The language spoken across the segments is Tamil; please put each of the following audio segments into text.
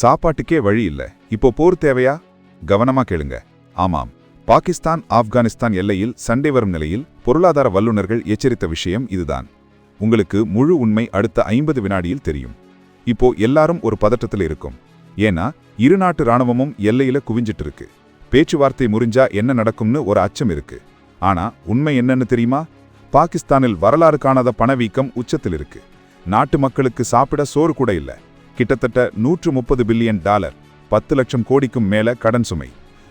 சாப்பாட்டுக்கே வழி இல்ல. இப்போ போர் தேவையா? கவனமா கேளுங்க. ஆமாம். பாகிஸ்தான் ஆப்கானிஸ்தான் எல்லையில் சண்டை வரும் நிலையில் பொருளாதார வல்லுநர்கள் எச்சரித்த விஷயம் இதுதான். உங்களுக்கு முழு உண்மை அடுத்த ஐம்பது வினாடியில் தெரியும். இப்போ எல்லாரும் ஒரு பதட்டத்தில் இருக்கும். ஏன்னா இரு நாட்டு ராணுவமும் எல்லையில குவிஞ்சிட்டு இருக்கு. பேச்சுவார்த்தை முறிஞ்சா என்ன நடக்கும்னு ஒரு அச்சம் இருக்கு. ஆனா உண்மை என்னன்னு தெரியுமா? பாகிஸ்தானில் வரலாறு காணாத பணவீக்கம் உச்சத்தில் இருக்கு. நாட்டு மக்களுக்கு சாப்பிட சோறு கூட இல்ல. கிட்டத்தட்ட நூற்று முப்பது பில்லியன் டாலர் பத்து லட்சம் கோடிக்கும் மேல கடன் சுமை.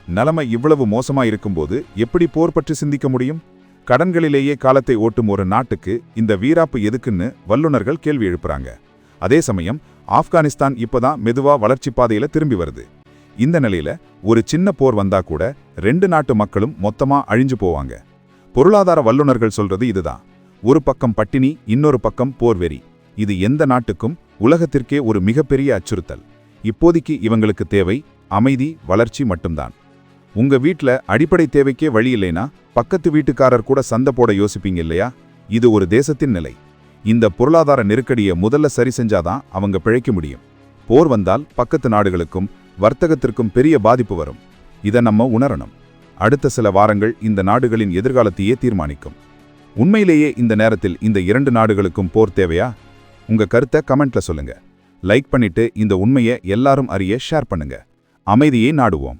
நிலைமை இவ்வளவு மோசமா இருக்கும்போது எப்படி போர் பற்றி சிந்திக்க முடியும்? கடன்களிலேயே காலத்தை ஓட்டும் ஒரு நாட்டுக்கு இந்த வீராப்பு எதுக்குன்னு வல்லுநர்கள் கேள்வி எழுப்புறாங்க. அதே சமயம் ஆப்கானிஸ்தான் இப்பதான் மெதுவா வளர்ச்சி பாதையில திரும்பி வருது. இந்த நிலையில ஒரு சின்ன போர் வந்தா கூட ரெண்டு நாட்டு மக்களும் மொத்தமா அழிஞ்சு போவாங்க. பொருளாதார வல்லுநர்கள் சொல்றது இதுதான். ஒரு பக்கம் பட்டினி இன்னொரு பக்கம் போர் வெறி இது எந்த நாட்டுக்கும் உலகத்திற்கே ஒரு மிகப்பெரிய அச்சுறுத்தல். இப்போதைக்கு இவங்களுக்கு தேவை அமைதி வளர்ச்சி மட்டும்தான். உங்க வீட்ல அடிப்படை தேவைக்கே வழி இல்லைனா பக்கத்து வீட்டுக்காரர் கூட சந்தை போட யோசிப்பீங்க இல்லையா? இது ஒரு தேசத்தின் நிலை. இந்த பொருளாதார நெருக்கடியை முதல்ல சரி செஞ்சாதான் அவங்க பிழைக்க முடியும். போர் வந்தால் பக்கத்து நாடுகளுக்கும் வர்த்தகத்திற்கும் பெரிய பாதிப்பு வரும். இதை நம்ம உணரணும். அடுத்த சில வாரங்கள் இந்த நாடுகளின் எதிர்காலத்தையே தீர்மானிக்கும். உண்மையிலேயே இந்த நேரத்தில் இந்த இரண்டு நாடுகளுக்கும் போர் தேவையா? உங்க கருத்தை கமெண்ட்ல சொல்லுங்க. லைக் பண்ணிட்டு இந்த உண்மையை எல்லாரும் அறிய ஷேர் பண்ணுங்க. அமைதியை நாடுவோம்.